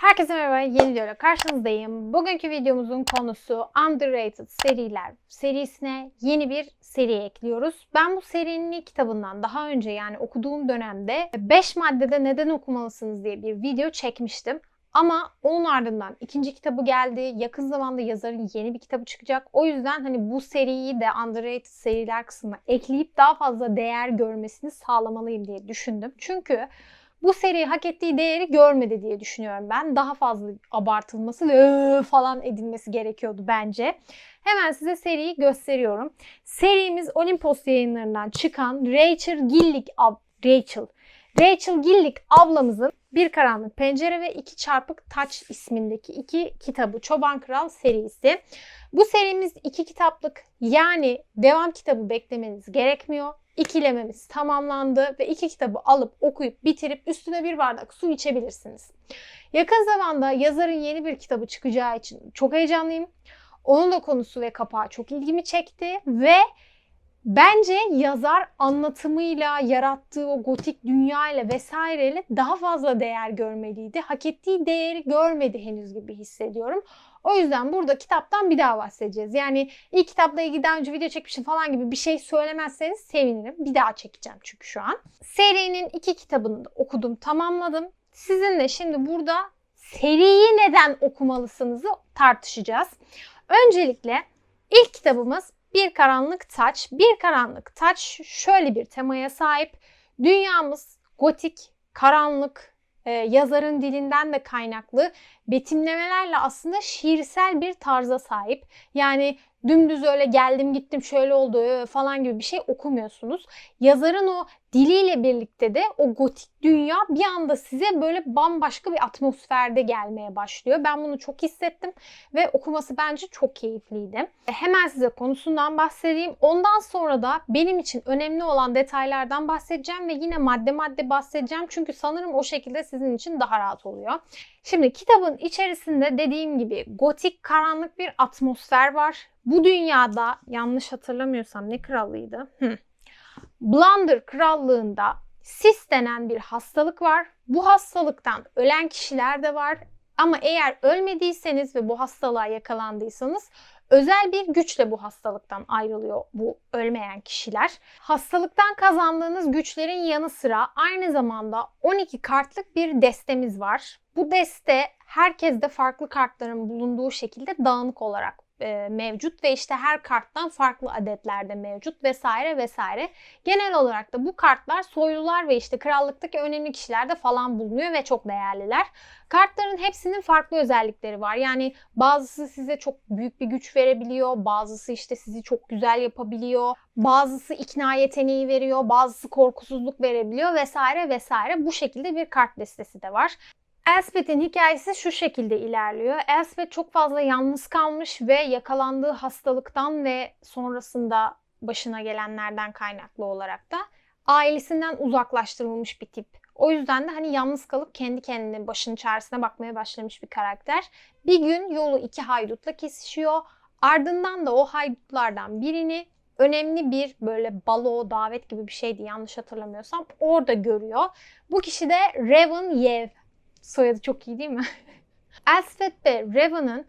Herkese merhaba, yeni videoyla karşınızdayım. Bugünkü videomuzun konusu Underrated seriler serisine yeni bir seri ekliyoruz. Ben bu serinin kitabından daha önce yani okuduğum dönemde 5 maddede neden okumalısınız diye bir video çekmiştim. Ama onun ardından ikinci kitabı geldi. Yakın zamanda yazarın yeni bir kitabı çıkacak. O yüzden hani bu seriyi de underrated seriler kısmına ekleyip daha fazla değer görmesini sağlamalıyım diye düşündüm. Çünkü bu seri hak ettiği değeri görmedi diye düşünüyorum ben. Daha fazla abartılması ve falan edilmesi gerekiyordu bence. Hemen size seriyi gösteriyorum. Serimiz Olimpos yayınlarından çıkan Rachel Gillick ab Rachel Rachel Gillick ablamızın Bir Karanlık Pencere ve İki Çarpık Taç ismindeki iki kitabı Çoban Kral serisi. Bu serimiz iki kitaplık yani devam kitabı beklemeniz gerekmiyor. İkilememiz tamamlandı ve iki kitabı alıp okuyup bitirip üstüne bir bardak su içebilirsiniz. Yakın zamanda yazarın yeni bir kitabı çıkacağı için çok heyecanlıyım. Onun da konusu ve kapağı çok ilgimi çekti ve bence yazar anlatımıyla, yarattığı o gotik dünyayla vesaireyle daha fazla değer görmeliydi. Hak ettiği değeri görmedi henüz gibi hissediyorum. O yüzden burada kitaptan bir daha bahsedeceğiz. Yani ilk kitapla ilgili daha önce video çekmişim falan gibi bir şey söylemezseniz sevinirim. Bir daha çekeceğim çünkü şu an. Serinin iki kitabını da okudum, tamamladım. Sizinle şimdi burada seriyi neden okumalısınızı tartışacağız. Öncelikle ilk kitabımız Bir Karanlık Taç. Bir Karanlık Taç şöyle bir temaya sahip. Dünyamız gotik, karanlık, e, yazarın dilinden de kaynaklı betimlemelerle aslında şiirsel bir tarza sahip. Yani dümdüz öyle geldim gittim şöyle oldu falan gibi bir şey okumuyorsunuz. Yazarın o diliyle birlikte de o gotik dünya bir anda size böyle bambaşka bir atmosferde gelmeye başlıyor. Ben bunu çok hissettim ve okuması bence çok keyifliydi. E, Hemen size konusundan bahsedeyim. Ondan sonra da benim için önemli olan detaylardan bahsedeceğim ve yine madde madde bahsedeceğim. Çünkü sanırım o şekilde sizin için daha rahat oluyor. Şimdi kitabın içerisinde dediğim gibi gotik karanlık bir atmosfer var. Bu dünyada yanlış hatırlamıyorsam ne krallıydı? Hı. Blunder krallığında sis denen bir hastalık var. Bu hastalıktan ölen kişiler de var. Ama eğer ölmediyseniz ve bu hastalığa yakalandıysanız özel bir güçle bu hastalıktan ayrılıyor bu ölmeyen kişiler. Hastalıktan kazandığınız güçlerin yanı sıra aynı zamanda 12 kartlık bir destemiz var. Bu deste herkeste farklı kartların bulunduğu şekilde dağınık olarak e, mevcut ve işte her karttan farklı adetlerde mevcut vesaire vesaire. Genel olarak da bu kartlar soylular ve işte krallıktaki önemli kişilerde falan bulunuyor ve çok değerliler. Kartların hepsinin farklı özellikleri var. Yani bazısı size çok büyük bir güç verebiliyor, bazısı işte sizi çok güzel yapabiliyor, bazısı ikna yeteneği veriyor, bazısı korkusuzluk verebiliyor vesaire vesaire. Bu şekilde bir kart listesi de var. Elspeth'in hikayesi şu şekilde ilerliyor. Elspeth çok fazla yalnız kalmış ve yakalandığı hastalıktan ve sonrasında başına gelenlerden kaynaklı olarak da ailesinden uzaklaştırılmış bir tip. O yüzden de hani yalnız kalıp kendi kendine başının çaresine bakmaya başlamış bir karakter. Bir gün yolu iki haydutla kesişiyor. Ardından da o haydutlardan birini önemli bir böyle balo, davet gibi bir şeydi yanlış hatırlamıyorsam orada görüyor. Bu kişi de Revan Yev. Soyadı çok iyi değil mi? Elspeth ve Revan'ın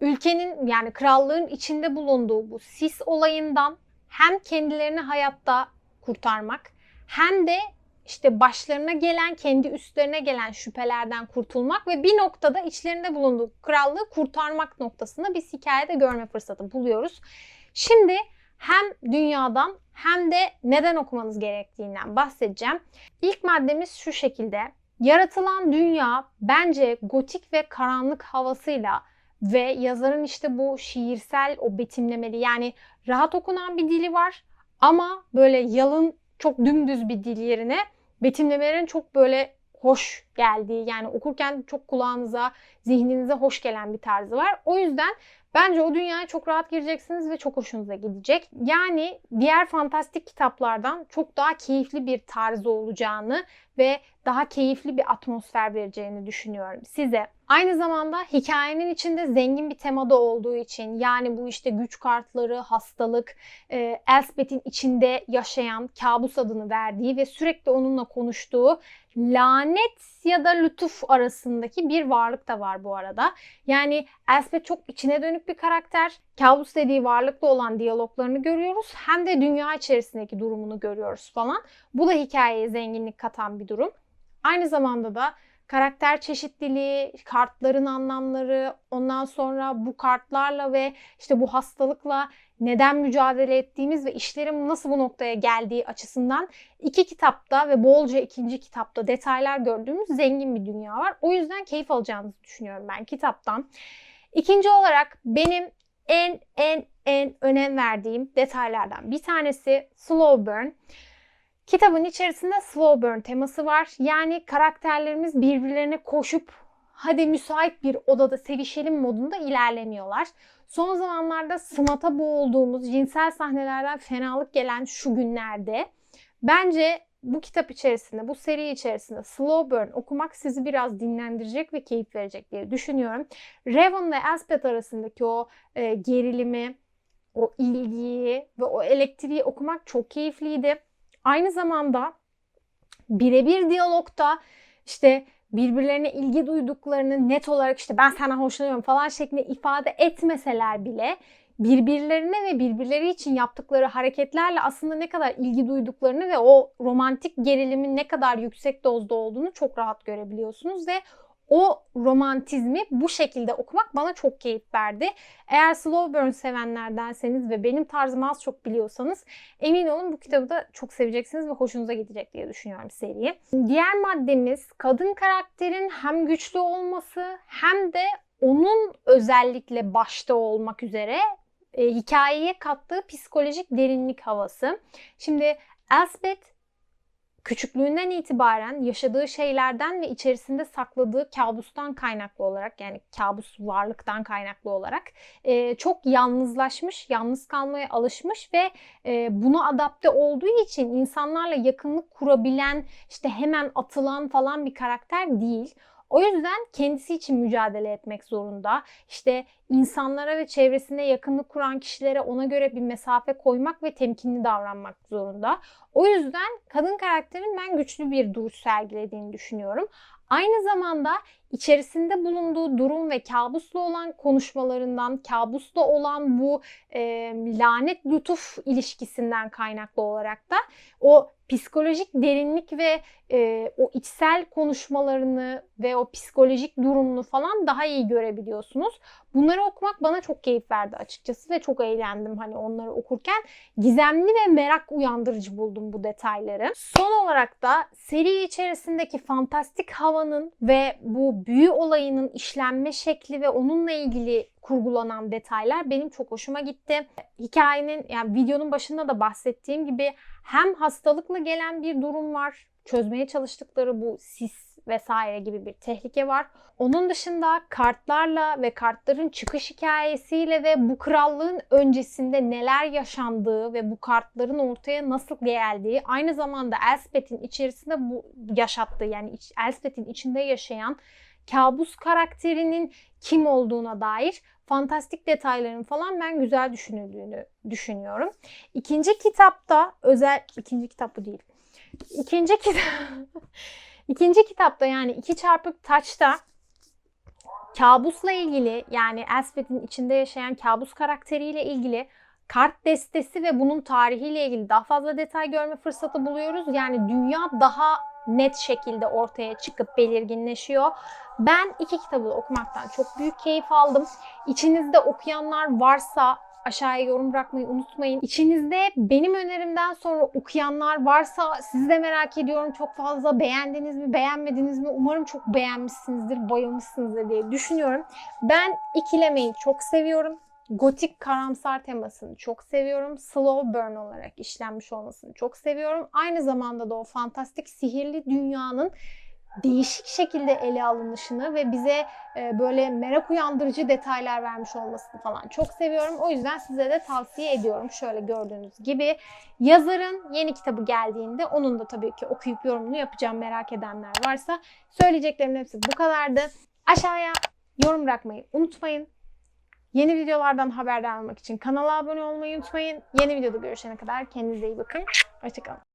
ülkenin yani krallığın içinde bulunduğu bu sis olayından hem kendilerini hayatta kurtarmak hem de işte başlarına gelen, kendi üstlerine gelen şüphelerden kurtulmak ve bir noktada içlerinde bulunduğu krallığı kurtarmak noktasında biz hikayede görme fırsatı buluyoruz. Şimdi hem dünyadan hem de neden okumanız gerektiğinden bahsedeceğim. İlk maddemiz şu şekilde. Yaratılan dünya bence gotik ve karanlık havasıyla ve yazarın işte bu şiirsel o betimlemeli yani rahat okunan bir dili var ama böyle yalın çok dümdüz bir dil yerine betimlemelerin çok böyle hoş geldiği yani okurken çok kulağınıza, zihninize hoş gelen bir tarzı var. O yüzden bence o dünyaya çok rahat gireceksiniz ve çok hoşunuza gidecek. Yani diğer fantastik kitaplardan çok daha keyifli bir tarzı olacağını ve daha keyifli bir atmosfer vereceğini düşünüyorum size. Aynı zamanda hikayenin içinde zengin bir temada olduğu için yani bu işte güç kartları, hastalık, e, Elspeth'in içinde yaşayan kabus adını verdiği ve sürekli onunla konuştuğu lanet ya da lütuf arasındaki bir varlık da var bu arada. Yani Elspeth çok içine dönük bir karakter. Kabus dediği varlıkla olan diyaloglarını görüyoruz. Hem de dünya içerisindeki durumunu görüyoruz falan. Bu da hikayeye zenginlik katan bir durum. Aynı zamanda da karakter çeşitliliği, kartların anlamları, ondan sonra bu kartlarla ve işte bu hastalıkla neden mücadele ettiğimiz ve işlerin nasıl bu noktaya geldiği açısından iki kitapta ve bolca ikinci kitapta detaylar gördüğümüz zengin bir dünya var. O yüzden keyif alacağınızı düşünüyorum ben kitaptan. İkinci olarak benim en en en önem verdiğim detaylardan bir tanesi slow burn. Kitabın içerisinde slow burn teması var. Yani karakterlerimiz birbirlerine koşup hadi müsait bir odada sevişelim modunda ilerlemiyorlar. Son zamanlarda smata boğulduğumuz cinsel sahnelerden fenalık gelen şu günlerde bence bu kitap içerisinde, bu seri içerisinde slow burn okumak sizi biraz dinlendirecek ve keyif verecek diye düşünüyorum. Raven ve Elspeth arasındaki o e, gerilimi, o ilgiyi ve o elektriği okumak çok keyifliydi. Aynı zamanda birebir diyalogta işte birbirlerine ilgi duyduklarını net olarak işte ben senden hoşlanıyorum falan şeklinde ifade etmeseler bile birbirlerine ve birbirleri için yaptıkları hareketlerle aslında ne kadar ilgi duyduklarını ve o romantik gerilimin ne kadar yüksek dozda olduğunu çok rahat görebiliyorsunuz ve o romantizmi bu şekilde okumak bana çok keyif verdi. Eğer slow burn sevenlerdenseniz ve benim tarzımı az çok biliyorsanız emin olun bu kitabı da çok seveceksiniz ve hoşunuza gidecek diye düşünüyorum seriyi. Diğer maddemiz kadın karakterin hem güçlü olması hem de onun özellikle başta olmak üzere e, hikayeye kattığı psikolojik derinlik havası. Şimdi Elspeth küçüklüğünden itibaren yaşadığı şeylerden ve içerisinde sakladığı kabustan kaynaklı olarak yani kabus varlıktan kaynaklı olarak e, çok yalnızlaşmış, yalnız kalmaya alışmış ve e, buna adapte olduğu için insanlarla yakınlık kurabilen, işte hemen atılan falan bir karakter değil. O yüzden kendisi için mücadele etmek zorunda. İşte insanlara ve çevresine yakınlık kuran kişilere ona göre bir mesafe koymak ve temkinli davranmak zorunda. O yüzden kadın karakterin ben güçlü bir duruş sergilediğini düşünüyorum. Aynı zamanda içerisinde bulunduğu durum ve kabusla olan konuşmalarından, kabusla olan bu e, lanet lütuf ilişkisinden kaynaklı olarak da o psikolojik derinlik ve e, o içsel konuşmalarını ve o psikolojik durumunu falan daha iyi görebiliyorsunuz. Bunları okumak bana çok keyif verdi açıkçası ve çok eğlendim hani onları okurken. Gizemli ve merak uyandırıcı buldum bu detayları. Son olarak da seri içerisindeki fantastik havanın ve bu büyü olayının işlenme şekli ve onunla ilgili kurgulanan detaylar benim çok hoşuma gitti. Hikayenin yani videonun başında da bahsettiğim gibi hem hastalıkla gelen bir durum var. Çözmeye çalıştıkları bu sis vesaire gibi bir tehlike var. Onun dışında kartlarla ve kartların çıkış hikayesiyle ve bu krallığın öncesinde neler yaşandığı ve bu kartların ortaya nasıl geldiği aynı zamanda Elspeth'in içerisinde bu yaşattığı yani Elspeth'in içinde yaşayan kabus karakterinin kim olduğuna dair fantastik detayların falan ben güzel düşünüldüğünü düşünüyorum. İkinci kitapta özel ikinci kitap bu değil. İkinci kitap İkinci kitapta yani iki çarpık taçta kabusla ilgili yani Elspeth'in içinde yaşayan kabus karakteriyle ilgili kart destesi ve bunun tarihiyle ilgili daha fazla detay görme fırsatı buluyoruz. Yani dünya daha net şekilde ortaya çıkıp belirginleşiyor. Ben iki kitabı okumaktan çok büyük keyif aldım. İçinizde okuyanlar varsa aşağıya yorum bırakmayı unutmayın. İçinizde benim önerimden sonra okuyanlar varsa sizi de merak ediyorum. Çok fazla beğendiniz mi, beğenmediniz mi? Umarım çok beğenmişsinizdir, bayılmışsınızdır diye düşünüyorum. Ben ikilemeyi çok seviyorum. Gotik karamsar temasını çok seviyorum. Slow burn olarak işlenmiş olmasını çok seviyorum. Aynı zamanda da o fantastik sihirli dünyanın değişik şekilde ele alınışını ve bize e, böyle merak uyandırıcı detaylar vermiş olmasını falan çok seviyorum. O yüzden size de tavsiye ediyorum. Şöyle gördüğünüz gibi yazarın yeni kitabı geldiğinde onun da tabii ki okuyup yorumunu yapacağım merak edenler varsa. Söyleyeceklerimin hepsi bu kadardı. Aşağıya yorum bırakmayı unutmayın. Yeni videolardan haberdar olmak için kanala abone olmayı unutmayın. Yeni videoda görüşene kadar kendinize iyi bakın. Hoşçakalın.